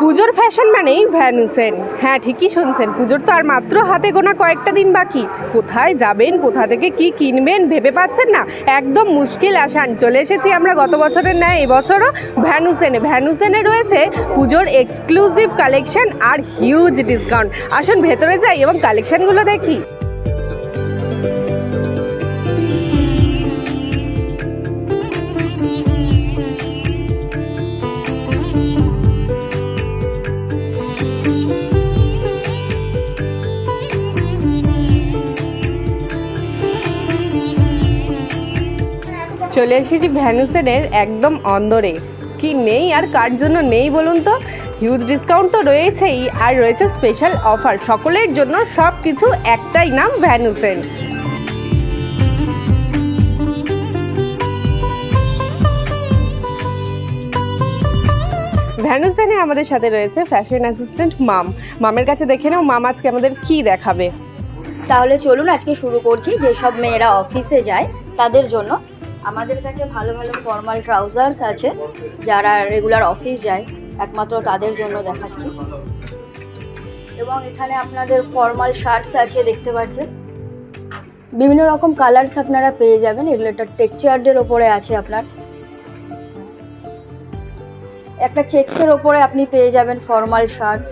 পুজোর ফ্যাশন মানেই ভ্যানুসেন হ্যাঁ ঠিকই শুনছেন। পুজোর তো আর মাত্র হাতে গোনা কয়েকটা দিন বাকি। কোথায় যাবেন, কোথা থেকে কি কিনবেন, ভেবে পাচ্ছেন না? একদম মুশকিল আসান। চলে এসেছি আমরা গত বছরের ন্যায়, এবছরও ভ্যানুসেনে ভ্যানুসেনে রয়েছে পুজোর এক্সক্লুসিভ কালেকশন আর হিউজ ডিসকাউন্ট আসুন ভেতরে যাই এবং কালেকশনগুলো দেখি। চলে এসেছি ভ্যানুসেনের একদম অন্দরে। কি নেই আর কার জন্য নেই বলুন তো? হিউজ ডিসকাউন্ট তো রয়েছেই আর রয়েছে স্পেশাল অফার সকলের জন্য সব কিছু একটাই নাম ভ্যানুসেন। ভ্যানুসেনে আমাদের সাথে রয়েছে ফ্যাশন অ্যাসিস্ট্যান্ট মাম। মামের কাছে দেখে নাও মাম আজকে আমাদের কি দেখাবে। তাহলে চলুন আজকে শুরু করছি। যেসব মেয়েরা অফিসে যায় তাদের জন্য আমাদের কাছে ভালো ভালো ফর্মাল ট্রাউজার্স আছে, যারা রেগুলার অফিস যায়, একমাত্র তাদের জন্য দেখাচ্ছি। এবং এখানে আপনাদের ফর্মাল শার্টস আছে, দেখতে পাচ্ছেন। বিভিন্ন রকম কালার্স আপনারা পেয়ে যাবেন, এগুলো একটা টেক্সচার্ডের ওপরে আছে আপনার। একটা চেক্সের ওপরে আপনি পেয়ে যাবেন ফর্মাল শার্টস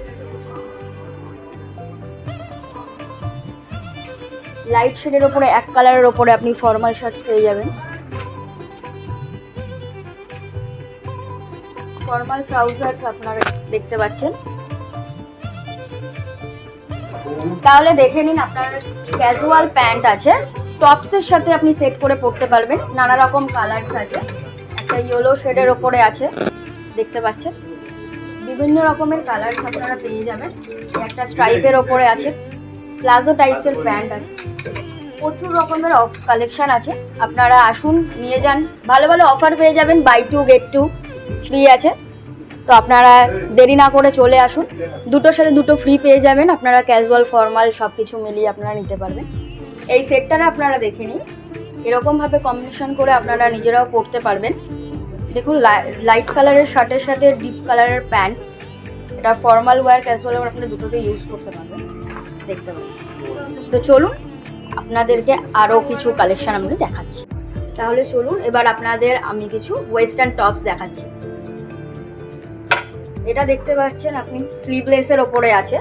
লাইট শেডের ওপরে, এক কালারের ওপরে আপনি ফর্মাল শার্টস পেয়ে যাবেন। ফর্মাল ট্রাউজার্স আপনারা দেখতে পাচ্ছেন। তাহলে দেখে নিন আপনার ক্যাজুয়াল প্যান্ট আছে। টপসের সাথে আপনি সেট করে পরতে পারবেন। নানা রকম কালার্স আছে। একটা ইয়েলো শেডের ওপরে আছে। দেখতে পাচ্ছেন? বিভিন্ন রকমের কালার্স আপনারা পেয়ে যাবেন। একটা স্ট্রাইপের ওপরে আছে। প্লাজো টাইপসের প্যান্ট আছে। প্রচুর রকমের কালেকশন আছে। আপনারা আসুন, নিয়ে যান। ভালো ভালো অফার পেয়ে যাবেন। Buy two get two free আছে। তো আপনারা দেরি না করে চলে আসুন। দুটোর সাথে দুটো ফ্রি পেয়ে যাবেন। আপনারা ক্যাজুয়াল ফর্মাল সব কিছু মিলিয়ে আপনারা নিতে পারবেন। এই সেটটারা আপনারা দেখে নিন। এরকমভাবে কম্বিনেশন করে আপনারা নিজেরাও পরতে পারবেন। দেখুন লাইট কালারের শার্টের সাথে ডিপ কালারের প্যান্ট এটা ফর্মাল ওয়্যার ক্যাজুয়াল ওয়্যার আপনারা দুটোতে ইউজ করতে পারবেন। দেখতে পাবেন। তো চলুন, আপনাদেরকে আরও কিছু কালেকশান আমি দেখাচ্ছি। তাহলে চলুন, এবার আপনাদের আমি কিছু ওয়েস্টার্ন টপস দেখাচ্ছি। এটা দেখতে পাচ্ছেন আপনি স্লিভলেসের ওপরে আছে,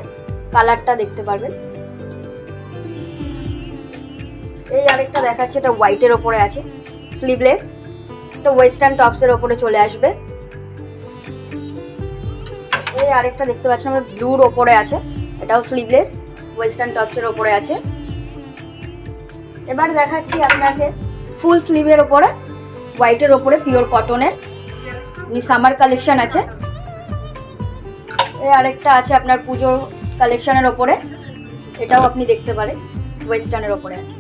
কালারটা দেখতে পারবেন। এই আরেকটা দেখাচ্ছে, এটা হোয়াইটের ওপরে আছে স্লিভলেস এটা ওয়েস্টার্ন টপসের ওপরে চলে আসবে। এই আরেকটা দেখতে পাচ্ছেন, আমরা ব্লুর ওপরে আছে, এটাও স্লিভলেস ওয়েস্টার্ন টপসের ওপরে আছে। এবার দেখাচ্ছি আপনাকে ফুল স্লিভের ওপরে হোয়াইটের ওপরে পিওর কটনের সামার কালেকশন আছে। আরেকটা আছে আপনার পুজোর কালেকশনের ওপরে। এটাও আপনি দেখতে পারেন ওয়েস্টার্নের ওপরে। আছে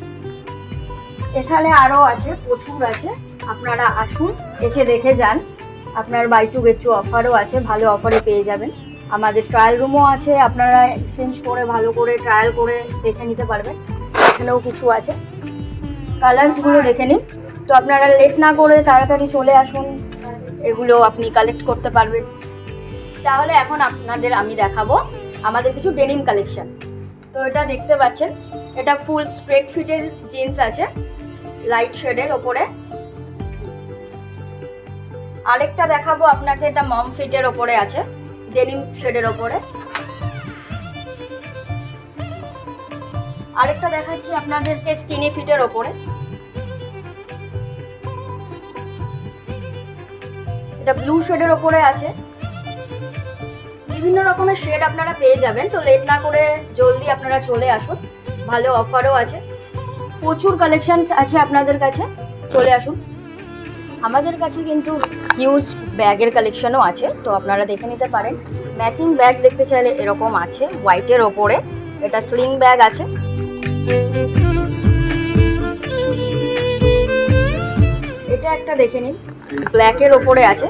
এখানে আরও আছে, প্রচুর আছে। আপনারা আসুন, এসে দেখে যান। আপনার বাই টু গেট টু অফারও আছে, ভালো অফারে পেয়ে যাবেন। আমাদের ট্রায়াল রুমও আছে, আপনারা এক্সচেঞ্জ করে, ভালো করে ট্রায়াল করে দেখে নিতে পারবেন। এখানেও কিছু আছে। কালার্সগুলো দেখে নিন। তো আপনারা লেট না করে তাড়াতাড়ি চলে আসুন। এগুলো আপনি কালেক্ট করতে পারবেন। তাহলে এখন আপনাদের আমি দেখাবো আমাদের কিছু ডেনিম কালেকশন তো এটা দেখতে পাচ্ছেন, এটা ফুল স্ট্রেট ফিটের জিন্স আছে লাইট শেডের ওপরে। আরেকটা দেখাবো আপনাকে, এটা মম ফিটের ওপরে আছে ডেনিম শেডের ওপরে। আরেকটা দেখাচ্ছি আপনাদেরকে স্কিনি ফিটের ওপরে। এটা ব্লু শেডের ওপরে আছে। বিভিন্ন রকমের শেড আপনারা পেয়ে যাবেন। তো লেট না করে জলদি আপনারা চলে আসুন। ভালো অফারও আছে। প্রচুর কালেকশন আছে আপনাদের কাছে। চলে আসুন। আমাদের কাছে কিন্তু হিউজ ব্যাগের কালেকশনও আছে। তো আপনারা দেখে নিতে পারেন। ম্যাচিং ব্যাগ দেখতে চাইলে এরকম আছে। হোয়াইটের ওপরে। এটা স্লিং ব্যাগ আছে। এটা একটা দেখে নিন। ব্ল্যাকের ওপরে আছে।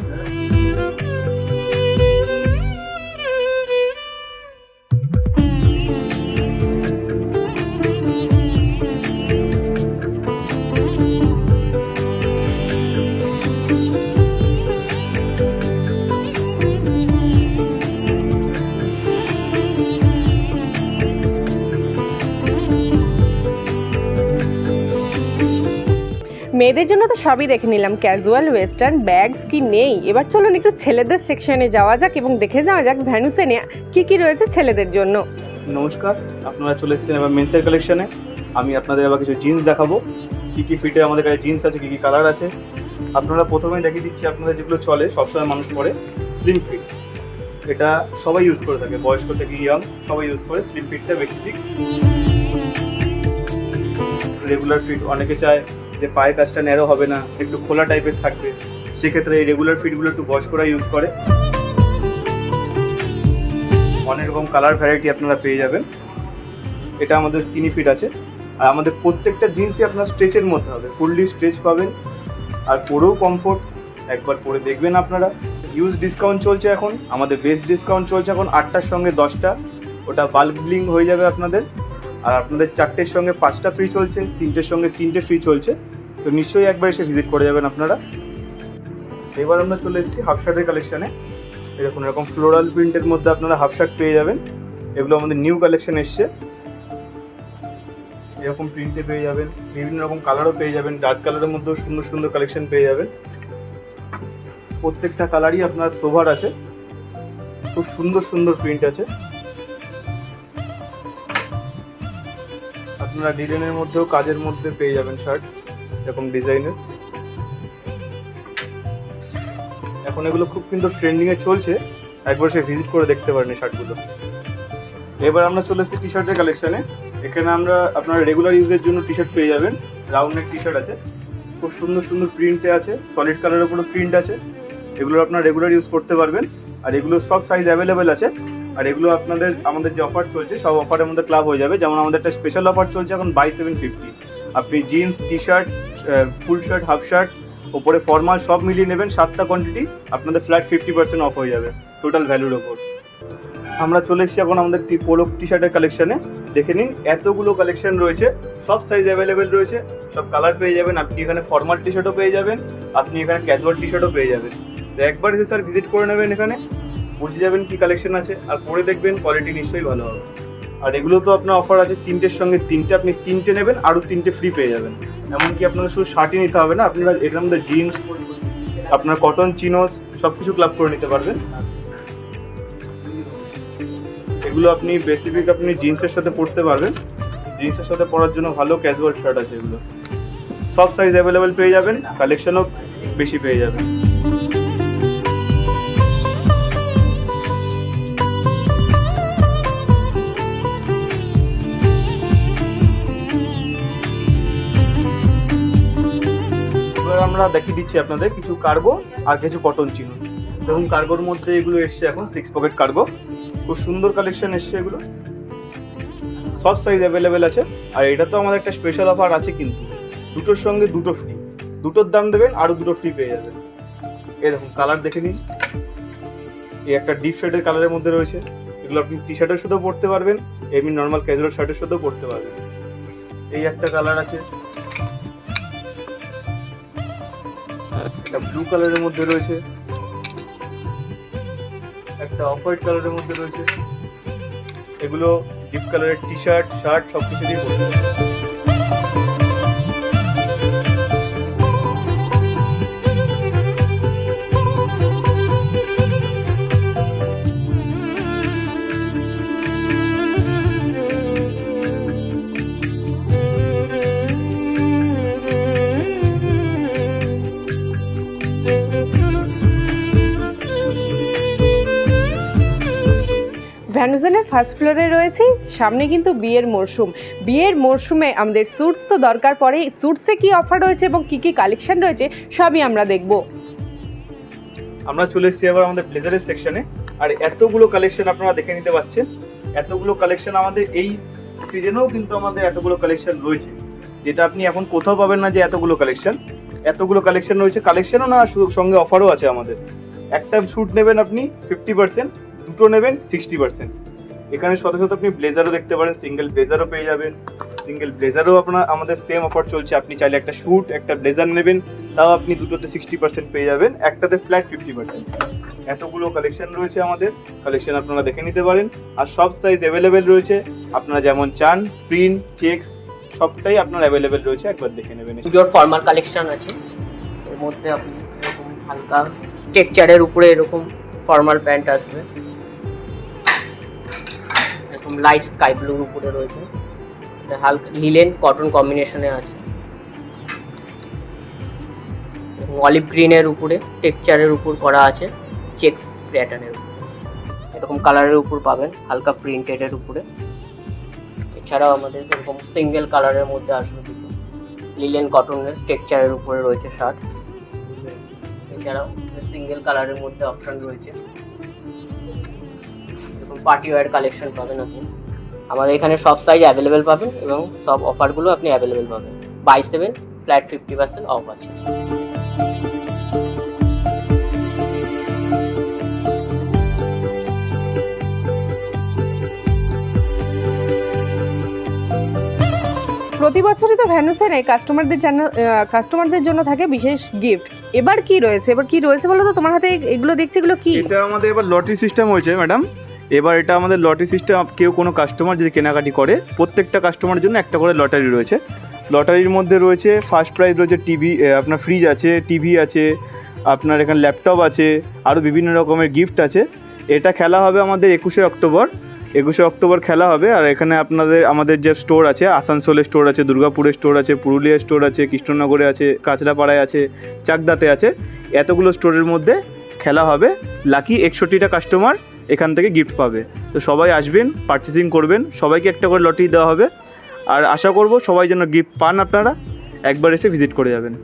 মেয়েদের জন্য তো সবই দেখে নিলাম। ক্যাজুয়াল ওয়েস্টার্ন ব্যাগস কি নেই? এবার চলুন একটু ছেলেদের সেকশনে যাওয়া যাক এবং দেখে যাওয়া যাক ভ্যানুসেনে কি কি রয়েছে ছেলেদের জন্য। নমস্কার, আপনারা চলে এসেছেন এবার মেন্সের কালেকশনে আমি আপনাদের আবার কিছু জিন্স দেখাবো। কী কী ফিটে আমাদের কাছে জিন্স আছে, কী কী কালার আছে। আপনারা প্রথমেই দেখিয়ে দিচ্ছি, আপনাদের যেগুলো চলে, সবসময় মানুষ পরে স্লিম ফিট এটা সবাই ইউজ করে থাকে, বয়স্ক থেকে ইয়াং সবাই ইউজ করে স্লিম ফিটটা বেশি রেগুলার ফিট অনেকে চায় যে পায়ের কাজটা ন্যারো হবে না, একটু খোলা টাইপের থাকবে। সেক্ষেত্রে এই রেগুলার ফিটগুলো একটু বয়স্করা ইউজ করে। অনেক রকম কালার ভ্যারাইটি আপনারা পেয়ে যাবেন। এটা আমাদের স্কিনি ফিট আছে। আর আমাদের প্রত্যেকটা জিন্সই আপনার স্ট্রেচের মধ্যে হবে। ফুললি স্ট্রেচ পাবেন। আর পরেও কমফোর্ট একবার পরে দেখবেন আপনারা। ইউজ ডিসকাউন্ট চলছে এখন। আমাদের বেস্ট ডিসকাউন্ট চলছে এখন আটটার সঙ্গে দশটা। ওটা বাল্ক বিলিং হয়ে যাবে আপনাদের। আর আপনাদের চারটের সঙ্গে পাঁচটা ফ্রি চলছে, তিনটের সঙ্গে তিনটে ফ্রি চলছে। তো নিশ্চয়ই একবার এসে ভিজিট করে যাবেন আপনারা। এবার আমরা চলে এসেছি হাফ শার্টের কালেকশানে এরকম এরকম ফ্লোরাল প্রিন্টের মধ্যে আপনারা হাফ শার্ট পেয়ে যাবেন। এগুলো আমাদের নিউ কালেকশন এসছে। এরকম প্রিন্টে পেয়ে যাবেন, বিভিন্ন রকম কালারও পেয়ে যাবেন ডার্ক কালারের মধ্যেও সুন্দর সুন্দর কালেকশন পেয়ে যাবেন। প্রত্যেকটা কালারই আপনার সোভার আছে। খুব সুন্দর সুন্দর প্রিন্ট আছে। আপনারা ডিজাইনের মধ্যেও কাজের মধ্যে পেয়ে যাবেন শার্ট এরকম ডিজাইনের। এখন এগুলো খুব কিন্তু ট্রেন্ডিংয়ে চলছে, একবার সে ভিজিট করে দেখতে পারেন এই শার্টগুলো এবার আমরা চলে এসেছি টি শার্টের কালেকশানে এখানে আমরা আপনার রেগুলার ইউজের জন্য টি শার্ট পেয়ে যাবেন। রাউন্ড নেক টি শার্ট আছে। খুব সুন্দর সুন্দর প্রিন্টে আছে। সলিড কালারের উপরে প্রিন্ট আছে। এগুলো আপনারা রেগুলার ইউজ করতে পারবেন। আর এগুলো সব সাইজ অ্যাভেলেবেল আছে। আর এগুলো আপনাদের, আমাদের যে অফার চলছে, সব অফারের মধ্যে ক্লাব হয়ে যাবে। যেমন আমাদের একটা স্পেশাল অফার চলছে এখন বাই সেভেন ফিফটি আপনি jeans T shirt full shirt half shirt ওপরে ফর্মাল সব মিলিয়ে নেবেন সাতটা কোয়ান্টিটি আপনাদের ফ্ল্যাট ফিফটি পার্সেন্ট অফ হয়ে যাবে টোটাল ভ্যালুর ওপর। আমরা চলে এসেছি এখন আমাদের পোলো টি শার্টের কালেকশানে দেখে নিন, এতগুলো কালেকশন রয়েছে, সব সাইজ অ্যাভেলেবেল রয়েছে, সব কালার পেয়ে যাবেন, আপনি এখানে ফর্মাল টি শার্টও পেয়ে যাবেন, আপনি এখানে ক্যাজুয়াল টি শার্টও পেয়ে যাবেন। তো একবার এসে স্যার ভিজিট করে নেবেন এখানে। বুঝে যাবেন কি কালেকশন আছে, আর পরে দেখবেন কোয়ালিটি নিশ্চয়ই ভালো হবে। আর এগুলো তো আপনার অফার আছে, তিনটের সঙ্গে তিনটে আপনি তিনটে নেবেন, আরও তিনটে ফ্রি পেয়ে যাবেন। এমনকি আপনাদের শুধু শার্টই নিতে হবে না, আপনারা এটার মধ্যে জিন্স আপনার কটন চিনোস সব কিছু ক্লাব করে নিতে পারবেন। এগুলো আপনি বেসিক আপনি জিন্সের সাথে পরতে পারবেন। জিন্সের সাথে পরার জন্য ভালো ক্যাজুয়াল শার্ট আছে এগুলো। সব সাইজ অ্যাভেলেবেল পেয়ে যাবেন কালেকশনও বেশি পেয়ে যাবেন। আমরা দেখিয়ে দিচ্ছি আপনাদের কিছু কার্গো আর কিছু কটন চিনো দেখুন, কার্গোর মধ্যে এগুলো এসছে এখন সিক্স পকেট কার্গো। খুব সুন্দর কালেকশন এসছে এগুলো। সব সাইজ অ্যাভেলেবেল আছে। আর এটা তো আমাদের একটা স্পেশাল অফার আছে কিন্তু। দুটোর সঙ্গে দুটো ফ্রি দুটোর দাম দেবেন, আরও দুটো ফ্রি পেয়ে যাবেন। এই দেখুন কালার দেখে নিন। এই একটা ডিপ শেডের কালারের মধ্যে রয়েছে। এগুলো আপনি টি শার্টের সাথেও পরতে পারবেন, এমনি নর্মাল ক্যাজুয়াল শার্টের সাথেও পরতে পারবেন। এই একটা কালার আছে। একটা ব্লু কালারের মধ্যে রয়েছে। একটা অফ হোয়াইট কালারের মধ্যে রয়েছে। এগুলো ডিপ কালারের টি শার্ট শার্ট সব কিছু দিয়ে ভ্যানুজনের ফার্স্ট ফ্লোরে রয়েছি, সামনে কিন্তু বিয়ের মরশুম। বিয়ের মরশুমে আমাদের স্যুটস তো দরকার পড়েই স্যুটসে কি অফার রয়েছে এবং কি কি কালেকশন রয়েছে, সবই আমরা দেখব। আমরা চলে এসেছি এবার আমাদের ব্লেজারের সেকশনে আর এতগুলো কালেকশন আপনারা দেখে নিতে পাচ্ছেন। এতগুলো কালেকশন আমাদের এই সিজনেও কিন্তু আমাদের এতগুলো কালেকশন রয়েছে। যেটা আপনি এখন কোথাও পাবেন না যে এতগুলো কালেকশন এতগুলো কালেকশন রয়েছে। কালেকশনও না সঙ্গে অফারও আছে আমাদের। একটা শ্যুট নেবেন আপনি ফিফটি পার্সেন্ট দুটো নেবেন সিক্সটি পার্সেন্ট এখানে শত শত আপনি ব্লেজারও দেখতে পারেন সিঙ্গেল ব্লেজারও পেয়ে যাবেন। সিঙ্গেল ব্লেজারও আপনার, আমাদের সেম অফার চলছে। আপনি চাইলে একটা শ্যুট একটা ব্লেজার নেবেন, তাও আপনি দুটোতে সিক্সটি পার্সেন্ট পেয়ে যাবেন, একটাতে ফ্ল্যাট ফিফটি পার্সেন্ট এতগুলো কালেকশন রয়েছে আমাদের কালেকশন আপনারা দেখে নিতে পারেন। আর সব সাইজ অ্যাভেলেবেল রয়েছে, আপনারা যেমন চান প্রিন্ট চেক্স সবটাই আপনার অ্যাভেলেবেল রয়েছে, একবার দেখে নেবেন পুজোর ফর্মাল কালেকশন আছে। এর মধ্যে আপনি এরকম হালকা টেক্সচারের উপরে এরকম ফর্মাল প্যান্ট আসবে। লাইট স্কাই ব্লুর উপরে রয়েছে। হালকা লিলেন কটন কম্বিনেশনে আছে। অলিভ গ্রিনের উপরে টেক্সচারের উপর করা আছে চেক্স প্যাটার্নের উপরে। এরকম কালারের উপর পাবেন, হালকা প্রিন্টেডের উপরে। এছাড়াও আমাদের এরকম সিঙ্গেল কালারের মধ্যে আসবে লিলেন কটনের টেক্সচারের উপরে রয়েছে শার্ট এছাড়াও সিঙ্গেল কালারের মধ্যে অপশন রয়েছে। পার্টি ওয়্যার কালেকশন পাবেন আপনি। আমাদের এখানে সব সাইজ অ্যাভেলেবেল পাবেন এবং সব অফারগুলো আপনি অ্যাভেলেবেল পাবেন। Buy seven flat fifty percent off আছে। প্রতি বছরই তো ভ্যানুসেনে কাস্টমারদের জন্য কাস্টমারদের জন্য থাকে বিশেষ গিফট এবার কি রয়েছে? এবার কি রয়েছে বলো তো? তোমার হাতে এগুলো দেখছি এগুলো কি? এটা আমাদের এবার লটারি সিস্টেম হয়েছে ম্যাডাম এবার এটা আমাদের লটারি সিস্টেম কেউ কোনো কাস্টমার যদি কেনাকাটি করে, প্রত্যেকটা কাস্টমারের জন্য একটা করে লটারি রয়েছে। লটারির মধ্যে রয়েছে ফার্স্ট প্রাইজ রয়েছে টিভি আপনার ফ্রিজ আছে টিভি আছে, আপনার এখানে ল্যাপটপ আছে আরও বিভিন্ন রকমের গিফট আছে। এটা খেলা হবে আমাদের একুশে অক্টোবর। একুশে অক্টোবর খেলা হবে, আর এখানে আপনাদের, আমাদের যে স্টোর আছে আসানসোলের স্টোর আছে দুর্গাপুরের স্টোর আছে, পুরুলিয়া স্টোর আছে, কৃষ্ণনগরে আছে, কাঁচরাপাড়ায় আছে, চাকদাতে আছে। এতগুলো স্টোরের মধ্যে খেলা হবে। লাকি একষট্টিটা কাস্টমার এখান থেকে গিফট পাবে। তো সবাই আসবেন পারচেসিং করবেন, সবাইকে একটা করে লটারি দেওয়া হবে। আর আশা করব সবাই যেন গিফট পান আপনারা, একবার এসে ভিজিট করে যাবেন।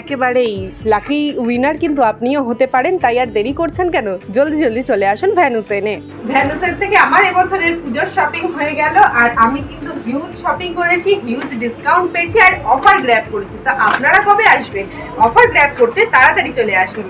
একেবারেই লাকি উইনার কিন্তু আপনিও হতে পারেন, তাই আর দেরি করছেন কেন? জলদি জলদি চলে আসুন ভ্যানুসেনে ভ্যানুসেন থেকে আমার এবছরের পুজোর শপিং হয়ে গেল, আর আমি কিন্তু হিউজ শপিং করেছি হিউজ ডিসকাউন্ট পেয়েছি, আর অফার গ্র্যাব করেছি। তা আপনারা কবে আসবেন? অফার গ্র্যাব করতে তাড়াতাড়ি চলে আসুন।